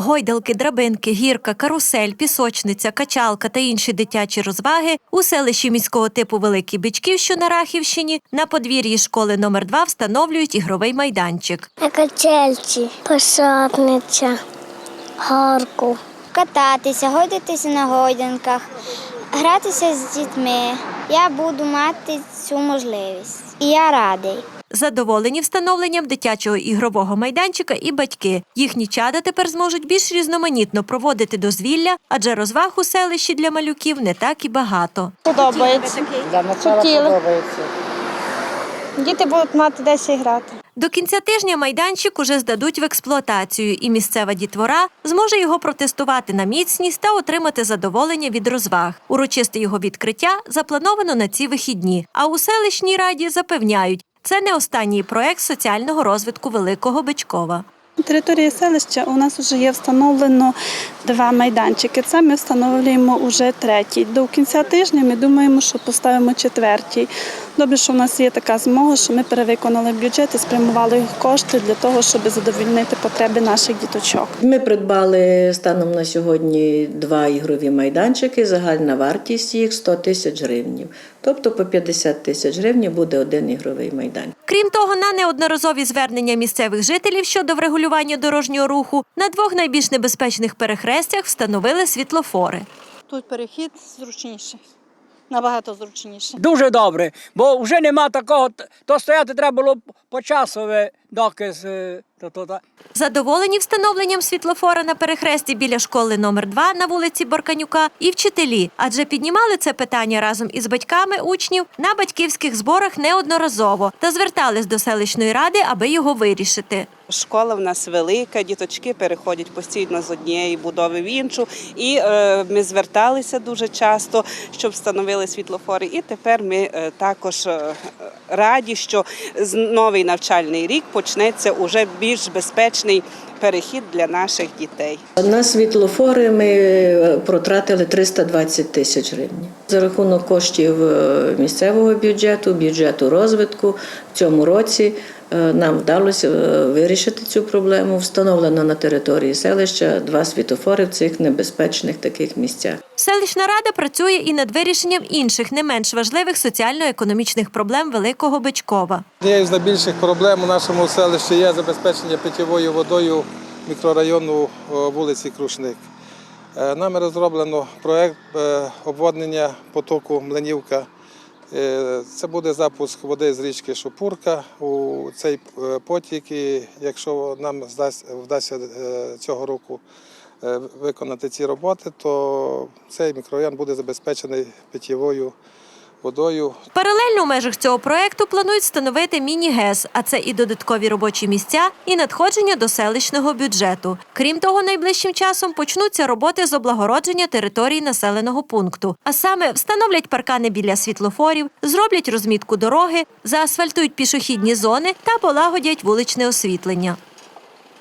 Гойдалки, драбинки, гірка, карусель, пісочниця, качалка та інші дитячі розваги у селищі міського типу Великий Бичків, що на Рахівщині, на подвір'ї школи номер 2 встановлюють ігровий майданчик. Качельці, посадниця, горку. кататися, гойдатися на гойданках, гратися з дітьми. Я буду мати цю можливість. І я радий. Задоволені встановленням дитячого ігрового майданчика і батьки. Їхні чада тепер зможуть більш різноманітно проводити дозвілля, адже розваг у селищі для малюків не так і багато. Подобається. Для начала подобається. Діти будуть мати де ще грати. До кінця тижня майданчик уже здадуть в експлуатацію, і місцева дітвора зможе його протестувати на міцність та отримати задоволення від розваг. Урочисте його відкриття заплановано на ці вихідні. А у селищній раді запевняють, це не останній проект соціального розвитку Великого Бичкова. На території селища у нас вже є встановлено два майданчики. Це ми встановлюємо вже третій. До кінця тижня ми думаємо, що поставимо четвертій. Добре, що в нас є така змога, що ми перевиконали бюджет і спрямували кошти для того, щоб задовільнити потреби наших діточок. Ми придбали станом на сьогодні два ігрові майданчики. Загальна вартість їх 100 тисяч гривнів. Тобто по 50 тисяч гривень буде один ігровий майданчик. Крім того, на неодноразові звернення місцевих жителів щодо врегулювання дорожнього руху на двох найбільш небезпечних перехрестях встановили світлофори. Тут перехід зручніший. Набагато зручніше. Дуже добре, бо вже нема такого, то стояти треба було почасове, доки з е, то, то, то. Задоволені встановленням світлофора на перехресті біля школи номер 2 на вулиці Борканюка і вчителі, адже піднімали це питання разом із батьками учнів на батьківських зборах неодноразово та звертались до селищної ради, аби його вирішити. Школа в нас велика, діточки переходять постійно з однієї будови в іншу. І е, ми зверталися дуже часто, щоб встановили світлофори. І тепер ми е, також е, раді, що новий навчальний рік почнеться уже більш безпечний перехід для наших дітей. На світлофори ми е, протратили 320 тисяч гривень. За рахунок коштів е, місцевого бюджету, бюджету розвитку в цьому році е, нам вдалося вирішити цю проблему. Встановлено на території селища два світофори в цих небезпечних таких місцях. Селищна рада працює і над вирішенням інших не менш важливих соціально-економічних проблем Великого Бичкова. Однією з найбільших проблем у нашому селищі є забезпечення питьовою водою мікрорайону е, вулиці Крушник. Е, Нами розроблено проєкт е, обводнення потоку Млинівка. Це буде запуск води з річки Шопурка у цей потік. І якщо нам вдасться цього року виконати ці роботи, то цей мікрорайон буде забезпечений питьєвою водою Паралельно у межах цього проекту планують встановити міні-ГЕС, а це і додаткові робочі місця, і надходження до селищного бюджету. Крім того, найближчим часом почнуться роботи з облагородження території населеного пункту. А саме встановлять паркани біля світлофорів, зроблять розмітку дороги, заасфальтують пішохідні зони та полагодять вуличне освітлення.